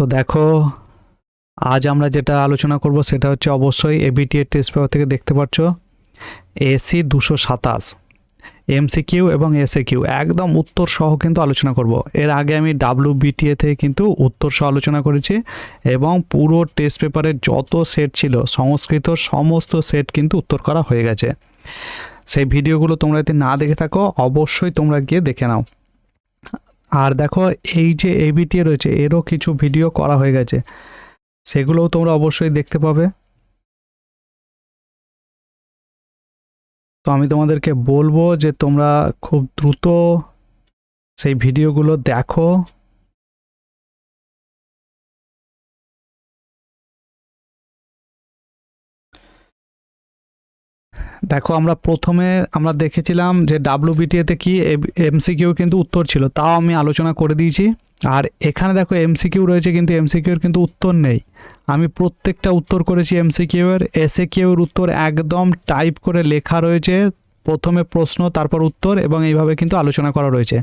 তো দেখো, আজ আমরা যেটা আলোচনা করব সেটা হচ্ছে অবশ্যই এবিটিএ টেস্ট পেপার থেকে দেখতে পাচ্ছ এসি দুশো সাতাশ এমসি কিউ এবং এসএ কিউ একদম উত্তর সহ কিন্তু আলোচনা করব। এর আগে আমি ডাব্লিউ বিটিএ থেকে কিন্তু উত্তর সহ আলোচনা করেছি এবং পুরো টেস্ট পেপারের যত সেট ছিল, সংস্কৃত সমস্ত সেট কিন্তু উত্তর করা হয়ে গেছে। সেই ভিডিওগুলো তোমরা যদি না দেখে থাকো, অবশ্যই তোমরা গিয়ে দেখে নাও। আর দেখো, এই যে এবিটি রয়েছে, এরও কিছু ভিডিও করা হয়ে গেছে। সেগুলোও তোমরা অবশ্যই দেখতে পাবে। তো আমি তোমাদেরকে বলব যে তোমরা খুব দ্রুত সেই ভিডিওগুলো দেখো। দেখো, আমরা প্রথমে আমরা দেখেছিলাম যে ডাব্লিউ বিটিএতে কি এমসিকিউ কিন্তু উত্তর ছিল, তাও আমি আলোচনা করে দিয়েছি। আর এখানে দেখো এমসিকিউ রয়েছে কিন্তু এমসিকিউর কিন্তু উত্তর নেই। আমি প্রত্যেকটা উত্তর করেছি এমসিকিউ এর এসএ কিউর উত্তর একদম টাইপ করে লেখা রয়েছে। প্রথমে প্রশ্ন, তারপর উত্তর এবং এইভাবে কিন্তু আলোচনা করা রয়েছে।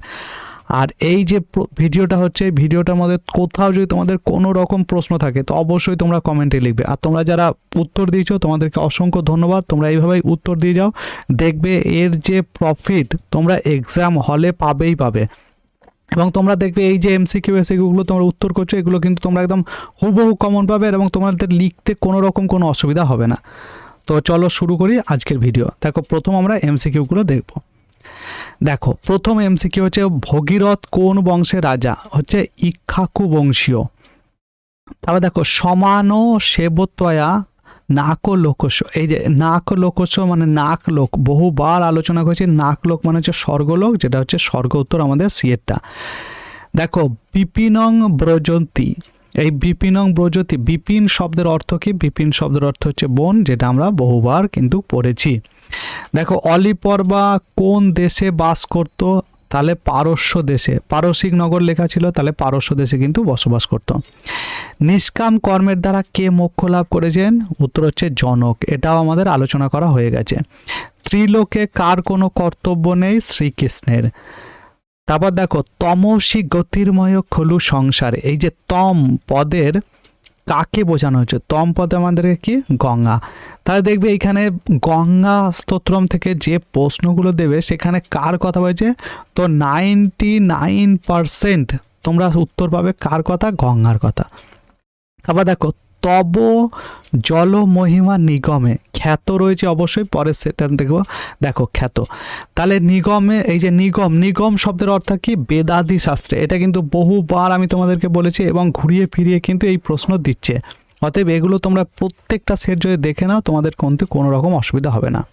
আর এই যে ভিডিওটা হচ্ছে ভিডিওটার মধ্যে কোথাও যদি তোমাদের কোনো রকম প্রশ্ন থাকে, তো অবশ্যই তোমরা কমেন্টে লিখবে। আর তোমরা যারা উত্তর দিয়েছ, তোমাদেরকে অসংখ্য ধন্যবাদ। তোমরা এইভাবেই উত্তর দিয়ে যাও। দেখবে এর যে প্রফিট তোমরা এক্সাম হলে পাবেই পাবে। এবং তোমরা দেখবে এই যে এমসিকিউ এসিকিউগুলো তোমরা উত্তর করছ, এগুলো কিন্তু তোমরা একদম হুবহু কমন পাবে এবং তোমাদের লিখতে কোনো রকম কোনো অসুবিধা হবে না। তো চলো শুরু করি আজকের ভিডিও। দেখো, প্রথম আমরা এমসিকিউগুলো দেখব। দেখো, প্রথম এমসিকিউ হচ্ছে ভগীরথ কোন বংশের রাজা? হচ্ছে ইক্ষাকু বংশীয়। তারপর দেখো, সমান সেবতয়া নাক লোকস্য এই যে নাক লোকস্য মানে নাক লোক বহুবার আলোচনা করেছি নাক লোক মানে হচ্ছে স্বর্গলোক, যেটা হচ্ছে স্বর্গ উত্তর আমাদের সিয়েরটা দেখো, বিপিনং ব্রজন্তী। এই বিপিনং ব্রজতি বিপিন শব্দের অর্থ কি? বিপিন শব্দের অর্থ হচ্ছে বন, যেটা আমরা বহুবার কিন্তু পড়েছি। দেখো, অলিপর্বা কোন দেশে বাস করত? তাহলে পারস্য দেশে। পারসিক নগর লেখা ছিল, তাহলে পারস্য দেশে কিন্তু বসবাস করত। নিষ্কাম কর্মের দ্বারা কে মোক্ষ লাভ করেছেন? উত্তর হচ্ছে জনক। এটাও আমাদের আলোচনা করা হয়ে গেছে। ত্রিলোকে কার কোনো কর্তব্য নেই? শ্রীকৃষ্ণের। তারপর দেখো, তমসী গতির্ময় খলু সংসার। এই যে তম পদের কাকে বোঝানো হয়েছে? তম পদে আমাদের কি? গঙ্গা। তাহলে দেখবে এখানে গঙ্গা স্তোত্রম থেকে যে প্রশ্নগুলো দেবে, সেখানে কার কথা বলছে? তো নাইনটি নাইন পারসেন্ট তোমরা উত্তর পাবে কার কথা? গঙ্গার কথা। আবার দেখো, তব জল মহিমা নিগমে খ্যাত রয়েছে অবশ্যই, পরে সেটা দেখব। দেখো, খ্যাত। তাহলে নিগমে, এই যে নিগম নিগম শব্দের অর্থ কি? বেদাদি শাস্ত্রে। এটা কিন্তু বহুবার আমি তোমাদেরকে বলেছি এবং ঘুরিয়ে ফিরিয়ে কিন্তু এই প্রশ্ন দিচ্ছে। অতএব এগুলো তোমরা প্রত্যেকটা সেট যদি দেখে নাও, তোমাদের কিন্তু কোনো রকম অসুবিধা হবে না।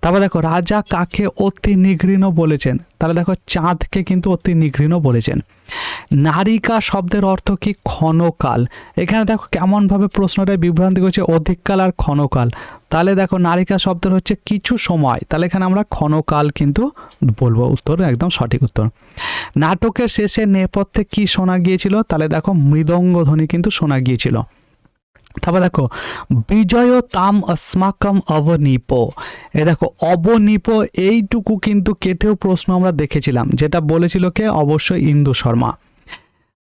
তারপর দেখো, রাজা কাকে অতি নিঘৃণ বলেছেন? তাহলে দেখো, চাঁদকে কিন্তু অতি নিঘৃণ বলেছেন। নারিকা শব্দের অর্থ কি? ক্ষণকাল। এখানে দেখো, কেমনভাবে প্রশ্নটা বিভ্রান্তি করছে, অধিককাল আর ক্ষণকাল। তাহলে দেখো, নারিকা শব্দের হচ্ছে কিছু সময়। তাহলে এখানে আমরা ক্ষণকাল কিন্তু বলব, উত্তর একদম সঠিক উত্তর। নাটকের শেষে নেপথ্যে কি শোনা গিয়েছিল? তাহলে দেখো মৃদঙ্গ ধ্বনি কিন্তু শোনা গিয়েছিল। তারপর দেখো বিজয় তাম অস্মাকম অবনীপ। এ দেখো, অবনিপ এইটুকু কিন্তু কেটেও প্রশ্ন আমরা দেখেছিলাম, যেটা বলেছিল কে? অবশ্যই ইন্দু শর্মা।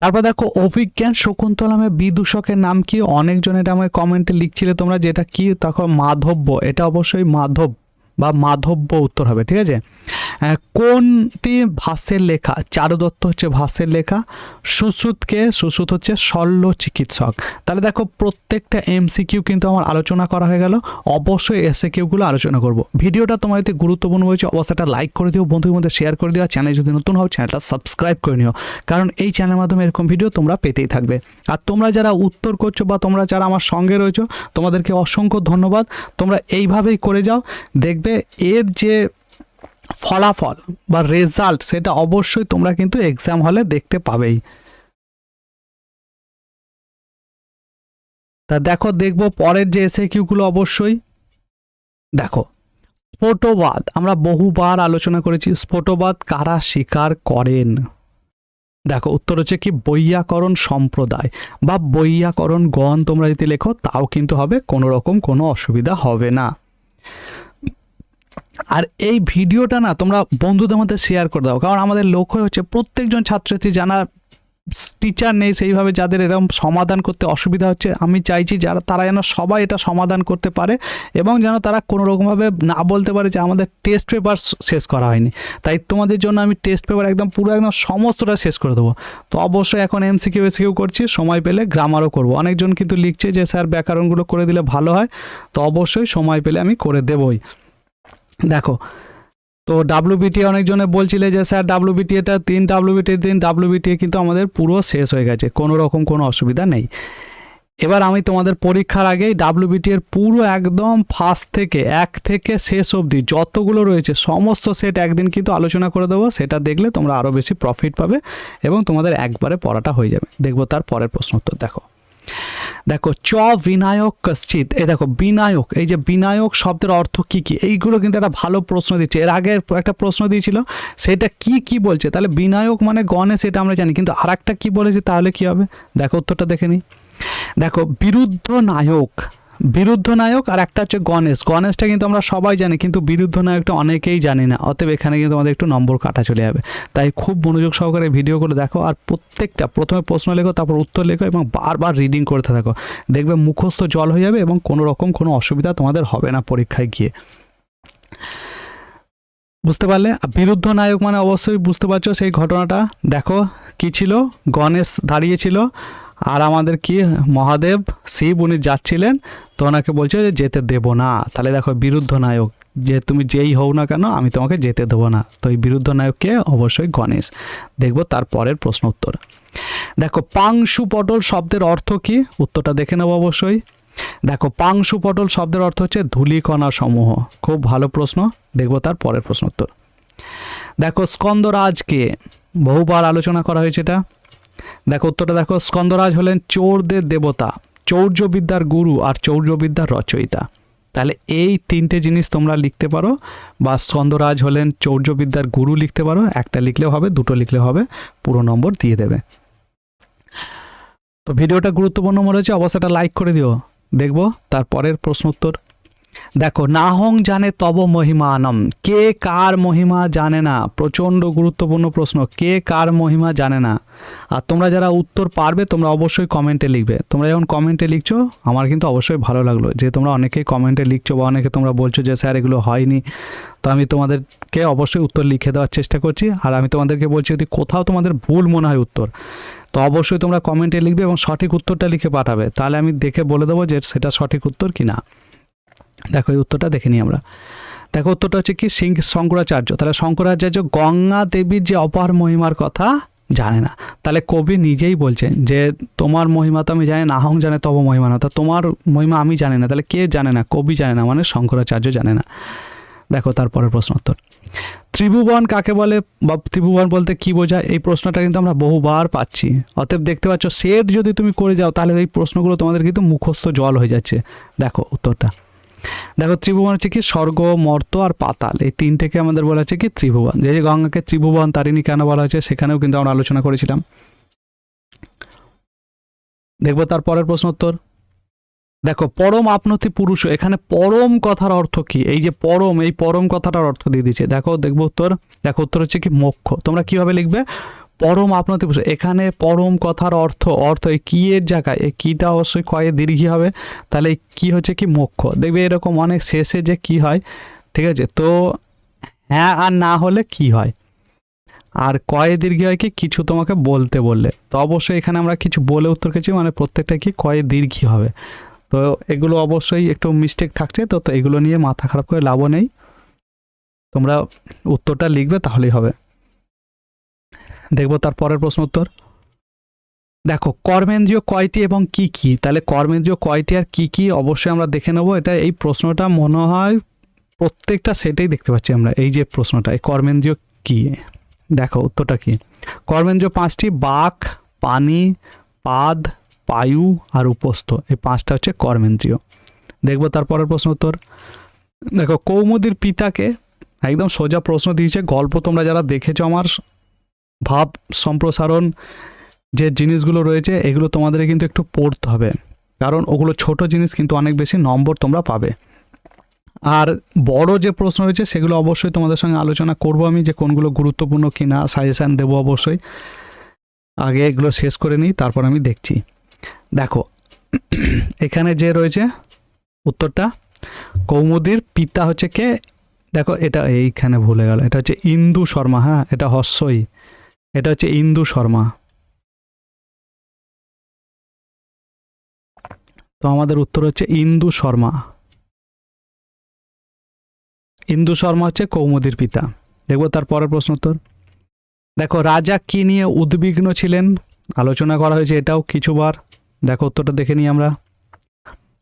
তারপর দেখো, অভিজ্ঞান শকুন্তলামে বিদূষকের নাম কি? অনেকজন এটা আমার কমেন্টে লিখছিলে তোমরা, যেটা কি? তখন মাধব্য, এটা অবশ্যই মাধব বা মাধব্য উত্তর হবে, ঠিক আছে? কোনটি ভাষ্যের লেখা? চারু দত্ত হচ্ছে ভাষ্যের লেখা, সুশ্রুতকে, সুশ্রুত হচ্ছে শল্য চিকিৎসক। তাহলে দেখো, প্রত্যেকটা এমসিকিউ কিন্তু আমার আলোচনা করা হয়ে গেল। অবশ্যই এসে কিউগুলো আলোচনা করব। ভিডিওটা তোমার যদি গুরুত্বপূর্ণ হয়েছে, অবশ্যই লাইক করে দিও বন্ধুর মধ্যে শেয়ার করে দিও চ্যানেল যদি নতুন হও চ্যানেলটা সাবস্ক্রাইব করে নিও। কারণ এই চ্যানেলের মাধ্যমে এরকম ভিডিও তোমরা পেতেই থাকবে। আর তোমরা যারা উত্তর করছ বা তোমরা যারা আমার সঙ্গে রয়েছো, তোমাদেরকে অসংখ্য ধন্যবাদ। তোমরা এইভাবেই করে যাও, দেখবে এর যে ফলাফল বা রেজাল্ট সেটা অবশ্যই তোমরা কিন্তু এক্সাম হলে দেখতে পাবেই। তা দেখো, দেখব পরের যে এসে কিউগুলো অবশ্যই। দেখো, স্ফোটবাদ, আমরা বহুবার আলোচনা করেছি, স্ফোটবাদ কারা স্বীকার করেন? দেখো, উত্তর হচ্ছে কি, বৈয়াকরণ সম্প্রদায় বা বৈয়াকরণ গণ তোমরা যদি লেখো, তাও কিন্তু হবে, কোনো রকম কোনো অসুবিধা হবে না। আর এই ভিডিওটা না তোমরা বন্ধুদের মধ্যে শেয়ার করে দাও। কারণ আমাদের লক্ষ্য হচ্ছে প্রত্যেকজন ছাত্রছাত্রী জানা টিচার নেই, সেইভাবে যাদের এরকম সমাধান করতে অসুবিধা হচ্ছে, আমি চাইছি যারা, তারা যেন সবাই এটা সমাধান করতে পারে এবং যেন তারা কোনো রকমভাবে না বলতে পারে যে আমাদের টেস্ট পেপার শেষ করা হয়নি। তাই তোমাদের জন্য আমি টেস্ট পেপার একদম পুরো একদম সমস্তটা শেষ করে দেবো। তো অবশ্যই এখন এমসিকিউ এসিকিউ করছি, সময় পেলে গ্রামারও করব। অনেকজন কিন্তু লিখছে যে, স্যার ব্যাকরণগুলো করে দিলে ভালো হয়। তো অবশ্যই সময় পেলে আমি করে দেবই। দেখো, তো ডাব্লিউবিটি অনেকজনে বলছিলে যে, স্যার ডাব্লিউবিটিএটা তিন ডাব্লিউবিটির দিন ডাব্লিউবিটিএ কিন্তু আমাদের পুরো শেষ হয়ে গেছে, কোনো রকম কোনো অসুবিধা নেই। এবার আমি তোমাদের পরীক্ষার আগেই ডাব্লিউবিটি এর পুরো একদম ফার্স্ট থেকে এক থেকে শেষ অবধি যতগুলো রয়েছে, সমস্ত সেট একদিন কিন্তু আলোচনা করে দেবো, সেটা দেখলে তোমরা আরও বেশি প্রফিট পাবে এবং তোমাদের একবারে পড়াটা হয়ে যাবে। দেখব তার পরের প্রশ্ন উত্তর, দেখো। দেখো, চ বিনায়ক কশ্চিত এই দেখো, বিনায়ক, এই যে বিনায়ক শব্দের অর্থ কি কি? এইগুলো কিন্তু একটা ভালো প্রশ্ন দিচ্ছে। এর আগে একটা প্রশ্ন দিয়েছিল, সেটা কি কি বলছে? তাহলে বিনায়ক মানে গণে সেটা আমরা জানি। কিন্তু আর একটা কী বলেছে, তাহলে কি হবে? দেখো, উত্তরটা দেখে নিই। দেখো, বিরুদ্ধ নায়ক। বিরুদ্ধ নায়ক আর একটা হচ্ছে গণেশ। গণেশটা কিন্তু আমরা সবাই জানি, কিন্তু বিরুদ্ধ নায়কটা অনেকেই জানি না। অতএব এখানে কিন্তু আমাদের একটু নম্বর কাটা চলে যাবে। তাই খুব মনোযোগ সহকারে ভিডিওগুলো দেখো আর প্রত্যেকটা, প্রথমে প্রশ্ন লেখো, তারপর উত্তর লেখো এবং বারবার রিডিং করতে থাকো। দেখবে মুখস্থ জল হয়ে যাবে এবং কোনো রকম কোনো অসুবিধা তোমাদের হবে না পরীক্ষায় গিয়ে। বুঝতে পারলে? বিরুদ্ধ নায়ক মানে অবশ্যই বুঝতে পারছ সেই ঘটনাটা। দেখো, কি ছিল? গণেশ দাঁড়িয়েছিল আর আমাদের কি মহাদেব শিব উনি যাচ্ছিলেন, তো ওনাকে বলছে যে যেতে দেবো না। তাহলে দেখো বিরুদ্ধ নায়ক, যে তুমি যেই হও না কেন, আমি তোমাকে যেতে দেবো না। তো এই বিরুদ্ধ নায়ককে অবশ্যই গণেশ। দেখব তার পরের প্রশ্ন উত্তর। দেখো পাংশু পটল শব্দের অর্থ কি? উত্তরটা দেখে নেব অবশ্যই। দেখো পাংশু পটল শব্দের অর্থ হচ্ছে ধূলিকণা সমূহ। খুব ভালো প্রশ্ন। দেখব তার পরের প্রশ্ন উত্তর। দেখো স্কন্দরাজকে বহুবার আলোচনা করা হয়েছে এটা। দেখো উত্তরটা দেখো, স্কন্দরাজ হলেন চোরদের দেবতা, চৌর্যবিদ্যার গুরু আর চৌর্যবিদ্যার রচয়িতা। তাহলে এই তিনটে জিনিস তোমরা লিখতে পারো বা স্কন্দরাজ হলেন চৌর্যবিদ্যার গুরু লিখতে পারো, একটা লিখলেও হবে, দুটো লিখলেও হবে, পুরো নম্বর দিয়ে দেবে। তো ভিডিওটা গুরুত্বপূর্ণ মনে হচ্ছে, অবশ্যই লাইক করে দিও। দেখব তারপরের প্রশ্ন উত্তর। দেখো, নাহং জানে তব মহিমা মহিমানম। কে কার মহিমা জানে না? প্রচণ্ড গুরুত্বপূর্ণ প্রশ্ন, কে কার মহিমা জানে না? আর তোমরা যারা উত্তর পারবে, তোমরা অবশ্যই কমেন্টে লিখবে। তোমরা যখন কমেন্টে লিখছো, আমার কিন্তু অবশ্যই ভালো লাগল যে তোমরা অনেকেই কমেন্টে লিখছো বা অনেকে তোমরা বলছো যে, স্যার, এগুলো হয়নি। তো আমি তোমাদেরকে অবশ্যই উত্তর লিখে দেওয়ার চেষ্টা করছি। আর আমি তোমাদেরকে বলছি, যদি কোথাও তোমাদের ভুল মনে হয় উত্তর, তো অবশ্যই তোমরা কমেন্টে লিখবে এবং সঠিক উত্তরটা লিখে পাঠাবে। তাহলে আমি দেখে বলে দেবো যে, সেটা সঠিক উত্তর কি না দেখো, এই উত্তরটা দেখে নিই আমরা। দেখো, উত্তরটা হচ্ছে কি, সিং শঙ্করাচার্য। তাহলে শঙ্করাচার্য গঙ্গা দেবীর যে অপার মহিমার কথা জানে না। তাহলে কবি নিজেই বলছেন যে, তোমার মহিমা তো আমি জানি না, আহং জানে তব মহিমা না। তা তোমার মহিমা আমি জানি না, তাহলে কে জানে না? কবি জানে না মানে শঙ্করাচার্য জানে না। দেখো, তারপরের প্রশ্ন উত্তর। ত্রিভুবন কাকে বলে? বা ত্রিভুবন বলতে কি বোঝায়? এই প্রশ্নটা কিন্তু আমরা বহুবার পাচ্ছি। অতএব দেখতে পাচ্ছ, সেট যদি তুমি করে যাও, তাহলে এই প্রশ্নগুলো তোমাদের কিন্তু মুখস্থ জল হয়ে যাচ্ছে। দেখো, উত্তরটা। দেখো, ত্রিভুবন হচ্ছে কি স্বর্গ, মর্ত আর পাতাল। এই তিনটেকে আমাদের বলা হচ্ছে কি ত্রিভুবন। যে গঙ্গাকে ত্রিভুবন, তারিণী কেন বলা হয়েছে সেখানেও কিন্তু আমরা আলোচনা করেছিলাম। দেখব তার পরের প্রশ্ন উত্তর। দেখো, পরম আপনতি পুরুষ, এখানে পরম কথার অর্থ কি? এই যে পরম, এই পরম কথাটার অর্থ দিয়ে দিচ্ছে দেখো, দেখব উত্তর। দেখো, উত্তর হচ্ছে কি মোক্ষ। তোমরা কীভাবে লিখবে? পরম আপনতি এখানে পরম কথার অর্থ অর্থ এই কি এর জায়গায়? এই কিটা অবশ্যই কয়ে দীর্ঘী হবে। তাহলে কি হচ্ছে কি? মোক্ষ। দেখবে এরকম অনেক শেষে যে কি হয়, ঠিক আছে? তো হ্যাঁ আর না হলে কি হয়? আর কয়ে দীর্ঘি হয় কি? কিছু তোমাকে বলতে বললে। তো অবশ্যই এখানে আমরা কিছু বলে উত্তর কেছি মানে প্রত্যেকটা কি? কয়ে দীর্ঘী হবে। তো এগুলো অবশ্যই একটু মিস্টেক থাকছে, তো তো এগুলো নিয়ে মাথা খারাপ করে লাভও নেই। তোমরা উত্তরটা লিখবে, তাহলেই হবে। দেখব তার পরের প্রশ্ন উত্তর। দেখো, কর্মেন্দ্রীয় কয়টি এবং কি কি? তাহলে কর্মেন্দ্রীয় কয়টি আর কি কি অবশ্যই আমরা দেখে নেব। এটা এই প্রশ্নটা মনে হয় প্রত্যেকটা সেটাই দেখতে পাচ্ছি আমরা, এই যে প্রশ্নটা, এই কর্মেন্দ্রীয় কি? দেখো, উত্তরটা কি? কর্মেন্দ্রীয় পাঁচটি, বাক, পানি, পাদ, পায়ু আর উপস্থ, এই পাঁচটা হচ্ছে কর্মেন্দ্রীয়। দেখব তার পরের প্রশ্ন উত্তর। দেখো, কৌমুদির পিতাকে একদম সোজা প্রশ্ন দিয়েছে, গল্প তোমরা যারা দেখেছ আমার ভাব সম্প্রসারণ যে জিনিসগুলো রয়েছে, এগুলো তোমাদের কিন্তু একটু পড়তে হবে। কারণ ওগুলো ছোট জিনিস কিন্তু অনেক বেশি নম্বর তোমরা পাবে। আর বড় যে প্রশ্ন রয়েছে, সেগুলো অবশ্যই তোমাদের সঙ্গে আলোচনা করব আমি যে কোনগুলো গুরুত্বপূর্ণ কি না সাজেশান দেবো অবশ্যই। আগে এগুলো শেষ করে নিই, তারপর আমি দেখছি। দেখো, এখানে যে রয়েছে, উত্তরটা, কৌমুদির পিতা হচ্ছে কে? দেখো, এটা এইখানে ভুলে গেল, এটা হচ্ছে ইন্দু শর্মা হ্যাঁ এটা হস্যই। এটা হচ্ছে ইন্দু শর্মা। তো আমাদের উত্তর হচ্ছে ইন্দু শর্মা। ইন্দু শর্মা হচ্ছে কৌমুদির পিতা। দেখব তার পরের প্রশ্ন উত্তর। দেখো, রাজা কি নিয়ে উদ্বিগ্ন ছিলেন? আলোচনা করা হয়েছে এটাও কিছুবার। দেখো, উত্তরটা দেখে নিই আমরা।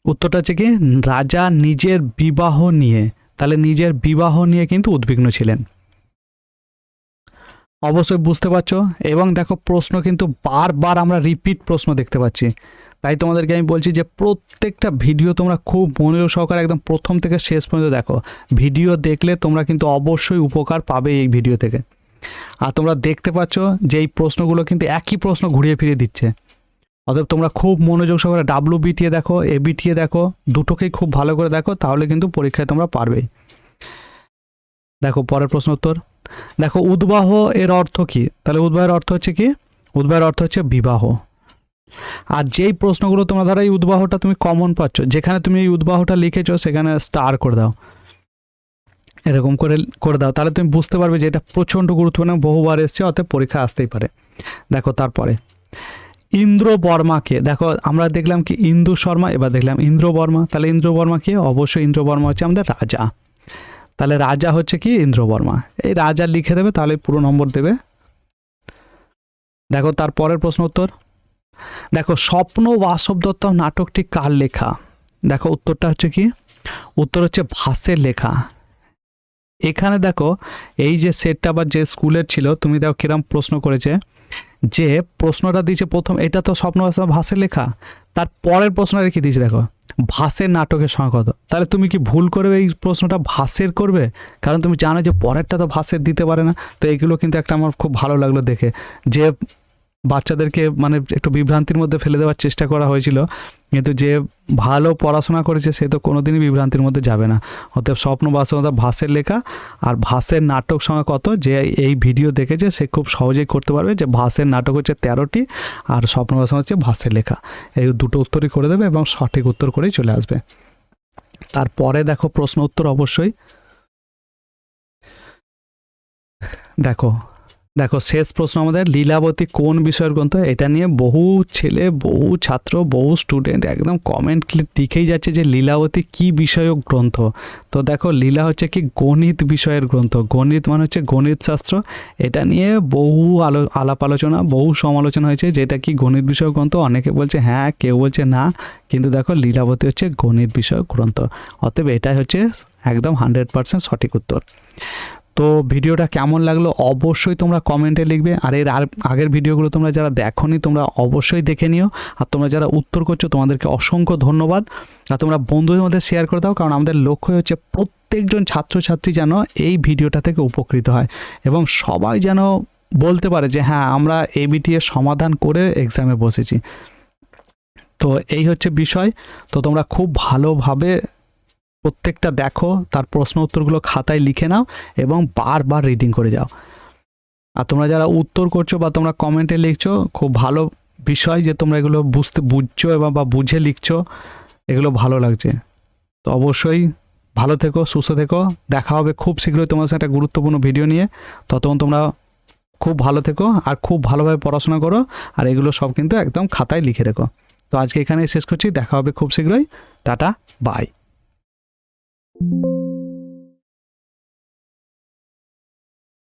উত্তরটা হচ্ছে কি, রাজা নিজের বিবাহ নিয়ে, তাহলে নিজের বিবাহ নিয়ে কিন্তু উদ্বিগ্ন ছিলেন। অবশ্যই বুঝতে পারছ। এবং দেখো প্রশ্ন কিন্তু বারবার আমরা রিপিট প্রশ্ন দেখতে পাচ্ছি। তাই তোমাদেরকে আমি বলছি যে প্রত্যেকটা ভিডিও তোমরা খুব মনোযোগ সহকারে একদম প্রথম থেকে শেষ পর্যন্ত দেখো। ভিডিও দেখলে তোমরা কিন্তু অবশ্যই উপকার পাবে এই ভিডিও থেকে। আর তোমরা দেখতে পাচ্ছ যে এই প্রশ্নগুলো কিন্তু একই প্রশ্ন ঘুরিয়ে ফিরিয়ে দিচ্ছে। অতএব তোমরা খুব মনোযোগ সহকারে ডাব্লু বিটিএ দেখো এ বিটিয়ে দেখো, দুটোকেই খুব ভালো করে দেখো, তাহলে কিন্তু পরীক্ষায় তোমরা পারবেই। দেখো, পরের প্রশ্ন উত্তর। দেখো, উদ্বাহ এর অর্থ কি? তাহলে উদ্বাহের অর্থ হচ্ছে কি? উদ্বাহের অর্থ হচ্ছে বিবাহ। আর যেই প্রশ্নগুলো তোমরা ধরো এই উদ্বাহটা তুমি কমন পাচ্ছ, যেখানে তুমি এই উদ্বাহটা লিখেছো, সেখানে স্টার করে দাও। এরকম করে করে দাও। তাহলে তুমি বুঝতে পারবে যে এটা প্রচণ্ড গুরুত্বপূর্ণ, বহুবার এসছে, অতএব পরীক্ষা আসতেই পারে। দেখো, তারপরে। ইন্দ্র বর্মাকে দেখো, আমরা দেখলাম কি, ইন্দু শর্মা, এবার দেখলাম ইন্দ্র বর্মা তাহলে ইন্দ্র বর্মা কি? অবশ্যই ইন্দ্র বর্মা হচ্ছে আমাদের রাজা। তাহলে রাজা হচ্ছে কি ইন্দ্রবর্মা। এই রাজা লিখে দেবে, তাহলে পুরো নম্বর দেবে। দেখো, তার পরের প্রশ্ন উত্তর। দেখো, স্বপ্ন বাসব দত্ত নাটকটি কার লেখা? দেখো, উত্তরটা হচ্ছে কি? উত্তর হচ্ছে ভাসের লেখা। এখানে দেখো, এই যে সেটটা বা যে স্কুলের ছিল, তুমি দেখো কিরম প্রশ্ন করেছে। যে প্রশ্নটা দিয়েছে প্রথম, এটা তো স্বপ্ন ভাসের লেখা। তার পরের প্রশ্ন রেখে দিয়েছে দেখো? ভাসের নাটকের সংখ্যা তাহলে তুমি কি ভুল করবে এই প্রশ্নটা ভাসের করবে? কারণ তুমি জানো যে পরেরটা তো ভাসের দিতে পারে না। তো এগুলো কিন্তু একটা আমার খুব ভালো লাগল দেখে। যে বাচ্চাদেরকে মানে একটু বিভ্রান্তির মধ্যে ফেলে দেওয়ার চেষ্টা করা হয়েছিল। কিন্তু যে ভালো পড়াশোনা করেছে, সে তো কোনোদিনই বিভ্রান্তির মধ্যে যাবে না। অতএব স্বপ্ন বাস্তবতা ভাসের লেখা আর ভাসের নাটক সংখ্যা কত যে এই ভিডিও দেখেছে, সে খুব সহজেই করতে পারবে যে ভাসের নাটক হচ্ছে তেরোটি আর স্বপ্ন বাস্তব হচ্ছে ভাসের লেখা। এই দুটো উত্তরই করে দেবে এবং সঠিক উত্তর করেই চলে আসবে। তারপরে দেখো প্রশ্ন উত্তর অবশ্যই। দেখো দেখো, শেষ প্রশ্ন আমাদের, লীলাবতী কোন বিষয়ের গ্রন্থ? এটা নিয়ে বহু ছেলে, বহু ছাত্র, বহু স্টুডেন্ট একদম কমেন্ট লিখেই যাচ্ছে যে লীলাবতী কি বিষয়ক গ্রন্থ? তো দেখো, লীলা হচ্ছে কি গণিত বিষয়ের গ্রন্থ। গণিত মানে হচ্ছে গণিত শাস্ত্র। এটা নিয়ে বহু আলো আলাপ আলোচনা, বহু সমালোচনা হয়েছে যেটা কি গণিত বিষয়ক গ্রন্থ। অনেকে বলছে হ্যাঁ কেউ বলছে না। কিন্তু দেখো, লীলাবতী হচ্ছে গণিত বিষয়ক গ্রন্থ। অতএব এটাই হচ্ছে একদম হান্ড্রেড পার্সেন্ট সঠিক উত্তর। তো ভিডিওটা কেমন লাগল অবশ্যই তোমরা কমেন্টে লিখবে। আর এর আগের ভিডিওগুলো তোমরা যারা দেখোনি, তোমরা অবশ্যই দেখে নিও। আর তোমরা যারা উত্তর করছ, তোমাদেরকে অসংখ্য ধন্যবাদ। আর তোমরা বন্ধুদের মধ্যে শেয়ার করে দাও, কারণ আমাদের লক্ষ্য হচ্ছে প্রত্যেকজন ছাত্রছাত্রী যেন এই ভিডিওটা থেকে উপকৃত হয়। এবং সবাই যেন বলতে পারে যে হ্যাঁ আমরা এবিটি এর সমাধান করে এক্সামে বসেছি। তো এই হচ্ছে বিষয়। তো তোমরা খুব ভালোভাবে প্রত্যেকটা দেখো, তার প্রশ্ন উত্তরগুলো খাতায় লিখে নাও এবং বারবার রিডিং করে যাও। আর তোমরা যারা উত্তর করছ বা তোমরা কমেন্টে লিখছো, খুব ভালো বিষয় যে তোমরা এগুলো বুঝতে বুঝছ এবং বা বুঝে লিখছো, এগুলো ভালো লাগছে। তো অবশ্যই ভালো থেকো, সুস্থ থেকো। দেখা হবে খুব শীঘ্রই তোমার সাথে একটা গুরুত্বপূর্ণ ভিডিও নিয়ে। ততক্ষণ তোমরা খুব ভালো থেকো আর খুব ভালোভাবে পড়াশোনা করো আর এগুলো সব কিন্তু একদম খাতায় লিখে রেখো। তো আজকে এখানে শেষ করছি। দেখা হবে খুব শীঘ্রই। Tata bye you.